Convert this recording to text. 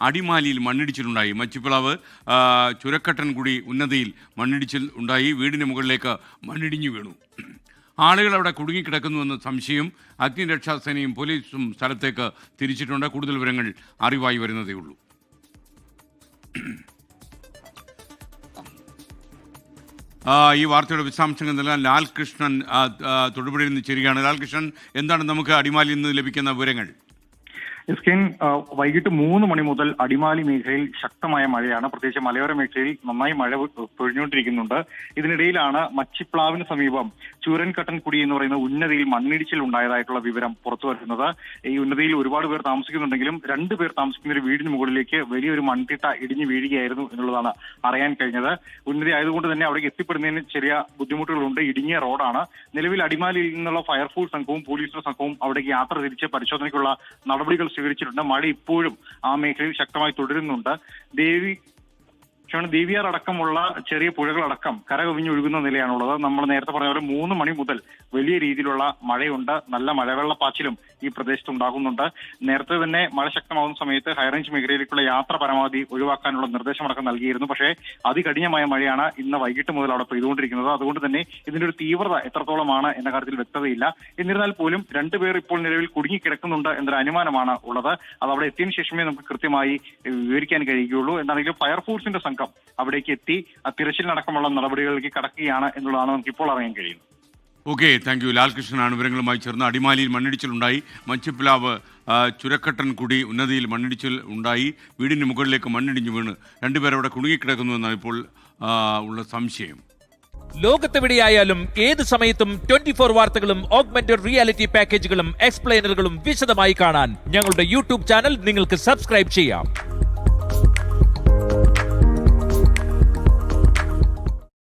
അടിമാലിയിൽ മണ്ണിടിച്ചിലുണ്ടായി. മച്ചിപ്പിളാവ് ചുരക്കട്ടൻ ചുരക്കട്ടൻകുടി ഉന്നതിയിൽ മണ്ണിടിച്ചിൽ ഉണ്ടായി. വീടിന് മുകളിലേക്ക് മണ്ണിടിഞ്ഞു വീണു. ആളുകൾ അവിടെ കുടുങ്ങിക്കിടക്കുന്നുവെന്ന സംശയം അഗ്നിരക്ഷാസേനയും പോലീസും സ്ഥലത്തേക്ക് തിരിച്ചിട്ടുണ്ട്. കൂടുതൽ വിവരങ്ങൾ അറിവായി വരുന്നതേ ഉള്ളൂ. ഈ വാർത്തയുടെ വിശദാംശങ്ങൾ നൽകാൻ ലാൽകൃഷ്ണൻ തൊടുപുഴയിൽ നിന്ന് ചേരുകയാണ്. ലാൽകൃഷ്ണൻ എന്താണ് നമുക്ക് അടിമാലിയിൽ നിന്ന് ലഭിക്കുന്ന വിവരങ്ങൾ? എസ്കെൻ ആ, വൈകിട്ട് മൂന്ന് മണി മുതൽ അടിമാലി മേഖലയിൽ ശക്തമായ മഴയാണ്. പ്രത്യേകിച്ച് മലയോര മേഖലയിൽ നന്നായി മഴ പൊഴിഞ്ഞുകൊണ്ടിരിക്കുന്നുണ്ട്. ഇതിനിടയിലാണ് മച്ചിപ്ലാവിന് സമീപം ചൂരൻകട്ടൻകുടി എന്ന് പറയുന്ന ഉന്നതിയിൽ മണ്ണിടിച്ചിൽ ഉണ്ടായതായിട്ടുള്ള വിവരം പുറത്തു വരുന്നത്. ഈ ഉന്നതിയിൽ ഒരുപാട് പേർ താമസിക്കുന്നുണ്ടെങ്കിലും രണ്ടു പേർ താമസിക്കുന്ന ഒരു വീടിന് മുകളിലേക്ക് വലിയൊരു മൺതിട്ട ഇടിഞ്ഞു വീഴുകയായിരുന്നു എന്നുള്ളതാണ് അറിയാൻ കഴിഞ്ഞത്. ഉന്നതി ആയതുകൊണ്ട് തന്നെ അവിടേക്ക് എത്തിപ്പെടുന്നതിന് ചെറിയ ബുദ്ധിമുട്ടുകളുണ്ട്. ഇടുങ്ങിയ റോഡാണ്. നിലവിൽ അടിമാലിയിൽ നിന്നുള്ള ഫയർഫോഴ്സ് സംഘവും പോലീസ് സംഘവും അവിടേക്ക് യാത്ര തിരിച്ച് പരിശോധനയ്ക്കുള്ള നടപടികൾ സ്വീകരിച്ചിട്ടുണ്ട്. മഴ ഇപ്പോഴും ആ മേഖലയിൽ ശക്തമായി തുടരുന്നുണ്ട്. ദേവി ക്ഷമാണ് ദേവിയാർ അടക്കമുള്ള ചെറിയ പുഴകളടക്കം കരകവിഞ്ഞൊഴുകുന്ന നിലയാണുള്ളത്. നമ്മൾ നേരത്തെ പറഞ്ഞ പോലെ മൂന്ന് മണി മുതൽ വലിയ രീതിയിലുള്ള മഴയുണ്ട്. നല്ല മഴവെള്ളപ്പാച്ചിലും ഈ പ്രദേശത്ത് ഉണ്ടാകുന്നുണ്ട് നേരത്തെ തന്നെ മഴ ശക്തമാകുന്ന സമയത്ത് ഹൈറേഞ്ച് മേഖലയിലേക്കുള്ള യാത്ര പരമാവധി ഒഴിവാക്കാനുള്ള നിർദ്ദേശമടക്കം നൽകിയിരുന്നു. പക്ഷേ അതികഠിനമായ മഴയാണ് ഇന്ന് വൈകിട്ട് മുതൽ അവിടെ പെയ്തുകൊണ്ടിരിക്കുന്നത്. അതുകൊണ്ട് തന്നെ ഇതിന്റെ ഒരു തീവ്രത എത്രത്തോളമാണ് എന്ന കാര്യത്തിൽ വ്യക്തതയില്ല. എന്നിരുന്നാൽ പോലും രണ്ടുപേർ ഇപ്പോൾ നിലവിൽ കുടുങ്ങിക്കിടക്കുന്നുണ്ട് എന്നൊരു അനുമാനമാണ് ഉള്ളത്. അത് അവിടെ എത്തിയതിനു ശേഷമേ നമുക്ക് കൃത്യമായി വിവരിക്കാൻ കഴിയുകയുള്ളൂ. എന്നാണെങ്കിലും ഫയർഫോഴ്സിന്റെ സംഘം അവിടേക്ക് എത്തി തിരച്ചിൽ തിരച്ചിലിനടക്കമുള്ള നടപടികളിലേക്ക് കടക്കുകയാണ് എന്നുള്ളതാണ് നമുക്ക് ഇപ്പോൾ അറിയാൻ കഴിയുന്നത്. ഓക്കെ താങ്ക് യു ലാൽകൃഷ്ണനാണ് വിവരങ്ങളുമായി ചേർന്ന് അടിമാലിയിൽ മണ്ണിടിച്ചിലുണ്ടായി. മച്ചിപ്പിലാവ് ചുരക്കട്ടൻ ചുരക്കട്ടൻകുടി ഉന്നതിയിൽ മണ്ണിടിച്ചിൽ ഉണ്ടായി. വീടിന് മുകളിലേക്ക് മണ്ണിടിഞ്ഞു വീണ്. രണ്ടുപേർ അവിടെ കുടുങ്ങിക്കിടക്കുന്നുവെന്നാണ് ഇപ്പോൾ ഉള്ള സംശയം. ലോകത്തെവിടെയായാലും ഏത് സമയത്തും ട്വന്റി ഫോർ വാർത്തകളും ഓഗ്മെന്റഡ് റിയാലിറ്റി പാക്കേജുകളും എക്സ്പ്ലെയിനറുകളും വിശദമായി കാണാൻ ഞങ്ങളുടെ യൂട്യൂബ് ചാനൽ നിങ്ങൾക്ക് സബ്സ്ക്രൈബ് ചെയ്യാം.